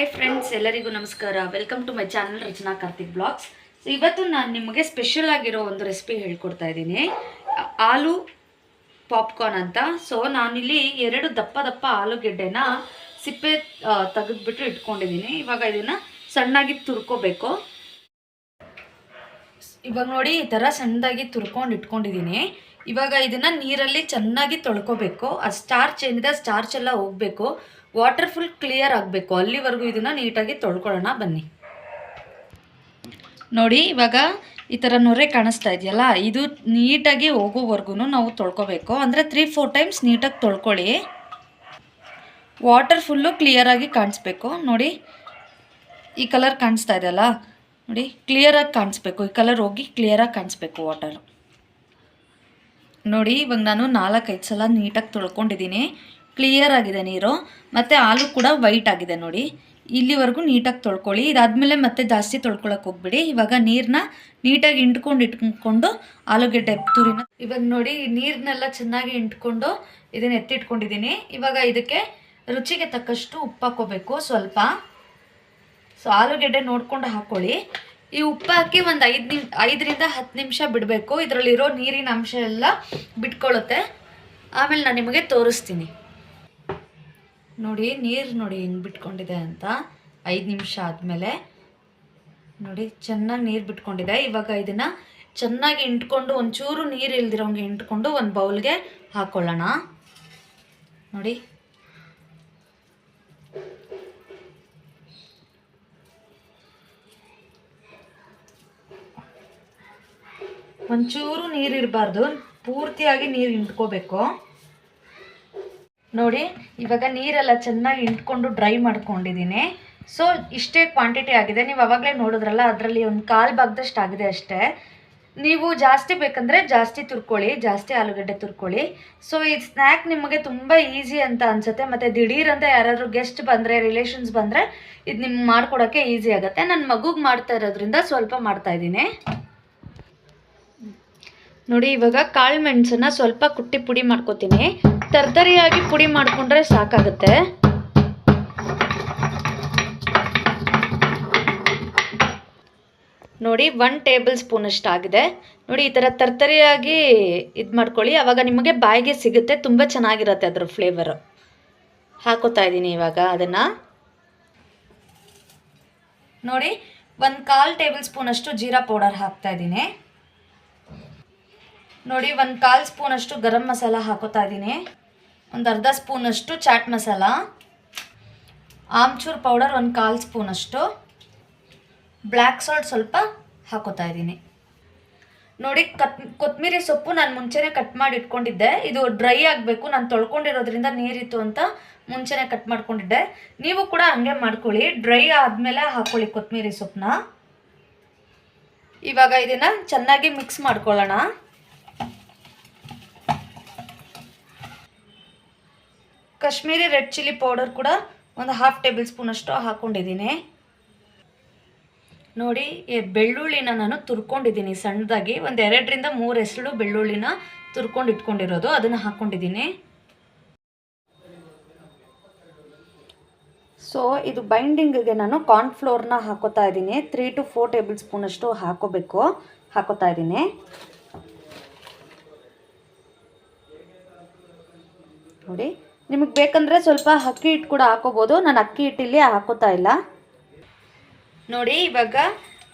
Hi friends ಎಲ್ಲರಿಗೂ ನಮಸ್ಕಾರ. Welcome to my channel Rachana Karthik blogs so ಇವತ್ತು ನಾನು ನಿಮಗೆ ಸ್ಪೆಷಲ್ ಆಗಿರೋ ಒಂದು ರೆಸಿಪಿ ಹೇಳ್ಕೊಡ್ತಾ ಇದ್ದೀನಿ. ಆಲೂ ಪಾಪ್ಕಾರ್ನ್ ಅಂತ. ಸೊ ನಾನಿಲ್ಲಿ ಎರಡು ದಪ್ಪ ದಪ್ಪ ಆಲೂಗೆಡ್ಡೆನ ಸಿಪ್ಪೆ ತೆಗೆದ್ಬಿಟ್ಟು ಇಟ್ಕೊಂಡಿದ್ದೀನಿ. ಇವಾಗ ಇದನ್ನು ಸಣ್ಣಾಗಿ ತುರ್ಕೋಬೇಕು. ಇವಾಗ ನೋಡಿ, ಈ ಥರ ಸಣ್ಣದಾಗಿ ತುರ್ಕೊಂಡು ಇಟ್ಕೊಂಡಿದ್ದೀನಿ. ಇವಾಗ ಇದನ್ನು ನೀರಲ್ಲಿ ಚೆನ್ನಾಗಿ ತೊಳ್ಕೋಬೇಕು. ಆ ಸ್ಟಾರ್ಚ್ ಏನಿದೆ ಸ್ಟಾರ್ಚ್ ಎಲ್ಲ ಹೋಗಬೇಕು. ವಾಟರ್ ಫುಲ್ ಕ್ಲಿಯರ್ ಆಗಬೇಕು. ಅಲ್ಲಿವರೆಗೂ ಇದನ್ನ ನೀಟಾಗಿ ತೊಳ್ಕೊಳ್ಳೋಣ. ಬನ್ನಿ. ನೋಡಿ, ಇವಾಗ ಈ ಥರ ನೊರೆ ಕಾಣಿಸ್ತಾ ಇದೆಯಲ್ಲ? ಇದು ನೀಟಾಗಿ ಹೋಗೋವರೆಗೂ ನಾವು ತೊಳ್ಕೊಬೇಕು. ಅಂದರೆ ತ್ರೀ ಫೋರ್ ಟೈಮ್ಸ್ ನೀಟಾಗಿ ತೊಳ್ಕೊಳ್ಳಿ. ವಾಟರ್ ಫುಲ್ಲು ಕ್ಲಿಯರಾಗಿ ಕಾಣಿಸ್ಬೇಕು. ನೋಡಿ, ಈ ಕಲರ್ ಕಾಣಿಸ್ತಾ ಇದೆಯಲ್ಲ? ನೋಡಿ ಕ್ಲಿಯರಾಗಿ ಕಾಣಿಸ್ಬೇಕು. ಈ ಕಲರ್ ಹೋಗಿ ಕ್ಲಿಯರಾಗಿ ಕಾಣಿಸ್ಬೇಕು ವಾಟರ್. ನೋಡಿ, ಇವಾಗ ನಾನು ನಾಲ್ಕೈದು ಸಲ ನೀಟಾಗಿ ತೊಳ್ಕೊಂಡಿದ್ದೀನಿ. ಕ್ಲಿಯರ್ ಆಗಿದೆ ನೀರು. ಮತ್ತು ಹಾಲು ಕೂಡ ವೈಟ್ ಆಗಿದೆ ನೋಡಿ. ಇಲ್ಲಿವರೆಗೂ ನೀಟಾಗಿ ತೊಳ್ಕೊಳ್ಳಿ. ಇದಾದಮೇಲೆ ಮತ್ತೆ ಜಾಸ್ತಿ ತೊಳ್ಕೊಳಕ್ಕೆ ಹೋಗ್ಬಿಡಿ. ಇವಾಗ ನೀರನ್ನ ನೀಟಾಗಿ ಇಂಟ್ಕೊಂಡು ಇಟ್ಕೊಂಡು ಆಲೂಗೆಡ್ಡೆ ತುರಿನ ಇವಾಗ ನೋಡಿ ನೀರನ್ನೆಲ್ಲ ಚೆನ್ನಾಗಿ ಇಂಟ್ಕೊಂಡು ಇದನ್ನ ಎತ್ತಿಟ್ಕೊಂಡಿದ್ದೀನಿ. ಇವಾಗ ಇದಕ್ಕೆ ರುಚಿಗೆ ತಕ್ಕಷ್ಟು ಉಪ್ಪು ಹಾಕೋಬೇಕು ಸ್ವಲ್ಪ. ಸೊ ಆಲೂಗೆಡ್ಡೆ ನೋಡ್ಕೊಂಡು ಹಾಕೊಳ್ಳಿ. ಈ ಉಪ್ಪು ಹಾಕಿ ಒಂದು ಐದು ನಿಮ್ ಐದರಿಂದ ಹತ್ತು ನಿಮಿಷ ಬಿಡಬೇಕು. ಇದರಲ್ಲಿರೋ ನೀರಿನ ಅಂಶ ಎಲ್ಲ ಬಿಟ್ಕೊಳ್ಳುತ್ತೆ. ಆಮೇಲೆ ನಾನು ನಿಮಗೆ ತೋರಿಸ್ತೀನಿ. ನೋಡಿ, ನೀರು ನೋಡಿ ಹೆಂಗೆ ಬಿಟ್ಕೊಂಡಿದೆ ಅಂತ. ಐದು ನಿಮಿಷ ಆದಮೇಲೆ ನೋಡಿ, ಚೆನ್ನಾಗಿ ನೀರು ಬಿಟ್ಕೊಂಡಿದೆ. ಇವಾಗ ಇದನ್ನು ಚೆನ್ನಾಗಿ ಇಂಟ್ಕೊಂಡು ಒಂಚೂರು ನೀರು ಇಲ್ದಿರೋಂಗೆ ಇಂಟ್ಕೊಂಡು ಒಂದು ಬೌಲ್ಗೆ ಹಾಕ್ಕೊಳ್ಳೋಣ ನೋಡಿ. ಒಂಚೂರು ನೀರು ಇರಬಾರ್ದು. ಪೂರ್ತಿಯಾಗಿ ನೀರು ಇಂಟ್ಕೋಬೇಕು ನೋಡಿ, ಇವಾಗ ನೀರೆಲ್ಲ ಚೆನ್ನಾಗಿ ಇಂಟ್ಕೊಂಡು ಡ್ರೈ ಮಾಡ್ಕೊಂಡಿದ್ದೀನಿ. ಸೊ ಇಷ್ಟೇ ಕ್ವಾಂಟಿಟಿ ಆಗಿದೆ. ನೀವು ಅವಾಗಲೇ ನೋಡಿದ್ರಲ್ಲ, ಅದರಲ್ಲಿ ಒಂದು ಕಾಲು ಭಾಗದಷ್ಟು ಆಗಿದೆ ಅಷ್ಟೇ. ನೀವು ಜಾಸ್ತಿ ಬೇಕಂದರೆ ಜಾಸ್ತಿ ತುರ್ಕೊಳ್ಳಿ, ಜಾಸ್ತಿ ಆಲೂಗಡ್ಡೆ ತುರ್ಕೊಳ್ಳಿ. ಸೊ ಈ ಸ್ನ್ಯಾಕ್ ನಿಮಗೆ ತುಂಬ ಈಸಿ ಅಂತ ಅನಿಸುತ್ತೆ. ಮತ್ತು ದಿಢೀರಂತ ಯಾರಾದರೂ ಗೆಸ್ಟ್ ಬಂದರೆ ರಿಲೇಷನ್ಸ್ ಬಂದರೆ, ಇದು ನಿಮ್ಗೆ ಮಾಡ್ಕೊಡೋಕ್ಕೆ ಈಸಿ ಆಗುತ್ತೆ. ನನ್ನ ಮಗುಗೆ ಮಾಡ್ತಾ ಇರೋದ್ರಿಂದ ಸ್ವಲ್ಪ ಮಾಡ್ತಾ ಇದ್ದೀನಿ. ನೋಡಿ, ಇವಾಗ ಕಾಳು ಮೆಣಸನ್ನು ಸ್ವಲ್ಪ ಕುಟ್ಟಿ ಪುಡಿ ಮಾಡ್ಕೊತೀನಿ. ತರ್ತರಿಯಾಗಿ ಪುಡಿ ಮಾಡಿಕೊಂಡ್ರೆ ಸಾಕಾಗುತ್ತೆ. ನೋಡಿ ಒನ್ ಟೇಬಲ್ ಸ್ಪೂನ್ ಅಷ್ಟು ಆಗಿದೆ ನೋಡಿ, ಈ ಥರ ತರ್ತರಿಯಾಗಿ ಇದು ಮಾಡ್ಕೊಳ್ಳಿ. ಆವಾಗ ನಿಮಗೆ ಬಾಯಿಗೆ ಸಿಗುತ್ತೆ, ತುಂಬ ಚೆನ್ನಾಗಿರುತ್ತೆ ಅದರ ಫ್ಲೇವರು ಹಾಕೋತಾ ಇದ್ದೀನಿ ಇವಾಗ ಅದನ್ನು. ನೋಡಿ, ಒಂದು ಕಾಲು ಟೇಬಲ್ ಸ್ಪೂನ್ ಅಷ್ಟು ಜೀರಾ ಪೌಡರ್ ಹಾಕ್ತಾ ಇದ್ದೀನಿ. ನೋಡಿ, ಒಂದು ಕಾಲು ಸ್ಪೂನಷ್ಟು ಗರಂ ಮಸಾಲ ಹಾಕೋತಾ ಇದ್ದೀನಿ. ಒಂದು ಅರ್ಧ ಸ್ಪೂನಷ್ಟು ಚಾಟ್ ಮಸಾಲ ಆಮ್ಚೂರು ಪೌಡರ್ ಒಂದು ಕಾಲು ಸ್ಪೂನಷ್ಟು ಬ್ಲ್ಯಾಕ್ ಸಾಲ್ಟ್ ಸ್ವಲ್ಪ ಹಾಕೋತಾ ಇದ್ದೀನಿ. ನೋಡಿ, ಕತ್ ಕೊತ್ತಂಬರಿ ಸೊಪ್ಪು ನಾನು ಮುಂಚೆನೇ ಕಟ್ ಮಾಡಿ ಇಟ್ಕೊಂಡಿದ್ದೆ. ಇದು ಡ್ರೈ ಆಗಬೇಕು, ನಾನು ತೊಳ್ಕೊಂಡಿರೋದ್ರಿಂದ ನೀರಿತ್ತು ಅಂತ ಮುಂಚೆನೇ ಕಟ್ ಮಾಡ್ಕೊಂಡಿದ್ದೆ. ನೀವು ಕೂಡ ಹಂಗೆ ಮಾಡ್ಕೊಳ್ಳಿ ಡ್ರೈ ಆದಮೇಲೆ ಹಾಕ್ಕೊಳ್ಳಿ ಕೊತ್ತಂಬರಿ ಸೊಪ್ಪನ್ನ. ಇವಾಗ ಇದನ್ನು ಚೆನ್ನಾಗಿ ಮಿಕ್ಸ್ ಮಾಡ್ಕೊಳ್ಳೋಣ. ಕಾಶ್ಮೀರಿ ರೆಡ್ ಚಿಲ್ಲಿ ಪೌಡರ್ ಕೂಡ ಒಂದು ಹಾಫ್ ಟೇಬಲ್ ಸ್ಪೂನ್ ಅಷ್ಟು ಹಾಕ್ಕೊಂಡಿದ್ದೀನಿ ನೋಡಿ ಬೆಳ್ಳುಳ್ಳಿನ ನಾನು ತುರ್ಕೊಂಡಿದ್ದೀನಿ ಸಣ್ಣದಾಗಿ. ಒಂದು ಎರಡರಿಂದ ಮೂರು ಹೆಸಳು ಬೆಳ್ಳುಳ್ಳಿನ ತುರ್ಕೊಂಡು ಇಟ್ಕೊಂಡಿರೋದು, ಅದನ್ನು ಹಾಕ್ಕೊಂಡಿದ್ದೀನಿ ಸೊ ಇದು ಬೈಂಡಿಂಗಿಗೆ ನಾನು ಕಾರ್ನ್ಫ್ಲೋರ್ನ ಹಾಕೋತಾ ಇದ್ದೀನಿ. ತ್ರೀ ಟು ಫೋರ್ ಟೇಬಲ್ ಸ್ಪೂನಷ್ಟು ಹಾಕೋಬೇಕು, ಹಾಕೋತಾ ಇದ್ದೀನಿ. ನೋಡಿ ನಿಮಗೆ ಬೇಕಂದರೆ ಸ್ವಲ್ಪ ಅಕ್ಕಿ ಹಿಟ್ಟು ಕೂಡ ಹಾಕೋಬೋದು. ನಾನು ಅಕ್ಕಿ ಹಿಟ್ಟಿಲ್ಲಿ ಹಾಕೋತಾ ಇಲ್ಲ. ನೋಡಿ, ಇವಾಗ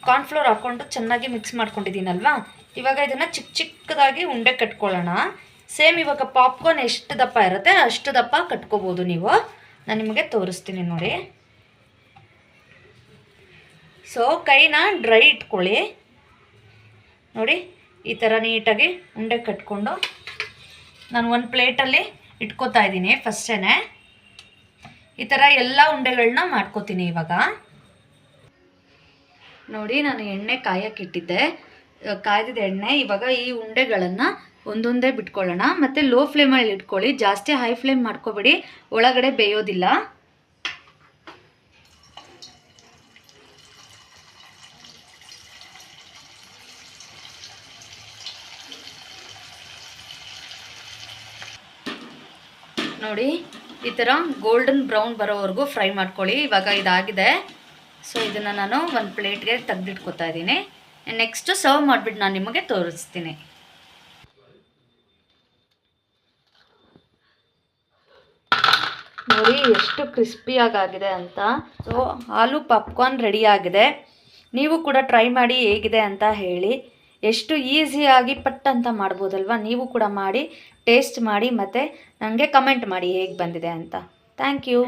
ಕಾರ್ನ್ಫ್ಲೋರ್ ಹಾಕ್ಕೊಂಡು ಚೆನ್ನಾಗಿ ಮಿಕ್ಸ್ ಮಾಡ್ಕೊಂಡಿದ್ದೀನಲ್ವಾ? ಇವಾಗ ಇದನ್ನು ಚಿಕ್ಕ ಚಿಕ್ಕದಾಗಿ ಉಂಡೆ ಕಟ್ಕೊಳ್ಳೋಣ. ಸೇಮ್ ಇವಾಗ ಪಾಪ್ಕಾರ್ನ್ ಎಷ್ಟು ದಪ್ಪ ಇರುತ್ತೆ, ಅಷ್ಟು ದಪ್ಪ ಕಟ್ಕೋಬೋದು ನೀವು. ನಾನು ನಿಮಗೆ ತೋರಿಸ್ತೀನಿ ನೋಡಿ. ಸೊ ಕೈನ ಡ್ರೈ ಇಟ್ಕೊಳ್ಳಿ. ನೋಡಿ, ಈ ಥರ ನೀಟಾಗಿ ಉಂಡೆ ಕಟ್ಕೊಂಡು ನಾನು ಒಂದು ಪ್ಲೇಟಲ್ಲಿ ಇಟ್ಕೋತಾ ಇದ್ದೀನಿ ಫಸ್ಟೇ ಈ ಥರ ಎಲ್ಲ ಉಂಡೆಗಳನ್ನ ಮಾಡ್ಕೋತೀನಿ ಇವಾಗ. ನೋಡಿ, ನಾನು ಎಣ್ಣೆ ಕಾಯಕ್ಕೆ ಇಟ್ಟಿದ್ದೆ. ಕಾಯ್ದಿದ್ದ ಎಣ್ಣೆ, ಇವಾಗ ಈ ಉಂಡೆಗಳನ್ನು ಒಂದೊಂದೇ ಬಿಟ್ಕೊಳ್ಳೋಣ. ಮತ್ತು ಲೋ ಫ್ಲೇಮಲ್ಲಿ ಇಟ್ಕೊಳ್ಳಿ. ಜಾಸ್ತಿ ಹೈ ಫ್ಲೇಮ್ ಮಾಡ್ಕೋಬೇಡಿ. ಒಳಗಡೆ ಬೇಯೋದಿಲ್ಲ. ನೋಡಿ, ಈ ಥರ ಗೋಲ್ಡನ್ ಬ್ರೌನ್ ಬರೋವರೆಗೂ ಫ್ರೈ ಮಾಡ್ಕೊಳ್ಳಿ. ಇವಾಗ ಇದಾಗಿದೆ. ಸೊ ಇದನ್ನು ನಾನು ಒಂದು ಪ್ಲೇಟ್ಗೆ ತೆಗೆದಿಟ್ಕೊತಾ ಇದ್ದೀನಿ. ನೆಕ್ಸ್ಟು ಸರ್ವ್ ಮಾಡಿಬಿಟ್ಟು ನಾನು ನಿಮಗೆ ತೋರಿಸ್ತೀನಿ. ನೋಡಿ, ಎಷ್ಟು ಕ್ರಿಸ್ಪಿಯಾಗಿದೆ ಅಂತ. ಸೊ ಆಲೂ ಪಾಪ್ಕಾರ್ನ್ ರೆಡಿ ಆಗಿದೆ. ನೀವು ಕೂಡ ಟ್ರೈ ಮಾಡಿ ಹೇಗಿದೆ ಅಂತ ಹೇಳಿ. ಎಷ್ಟು ಈಸಿಯಾಗಿ ಪಟ್ ಅಂತ ಮಾಡ್ಬೋದಲ್ವಾ? ನೀವು ಕೂಡ ಮಾಡಿ ಟೇಸ್ಟ್ ಮಾಡಿ ಮತ್ತು ನನಗೆ ಕಮೆಂಟ್ ಮಾಡಿ ಹೇಗೆ ಬಂದಿದೆ ಅಂತ. Thank you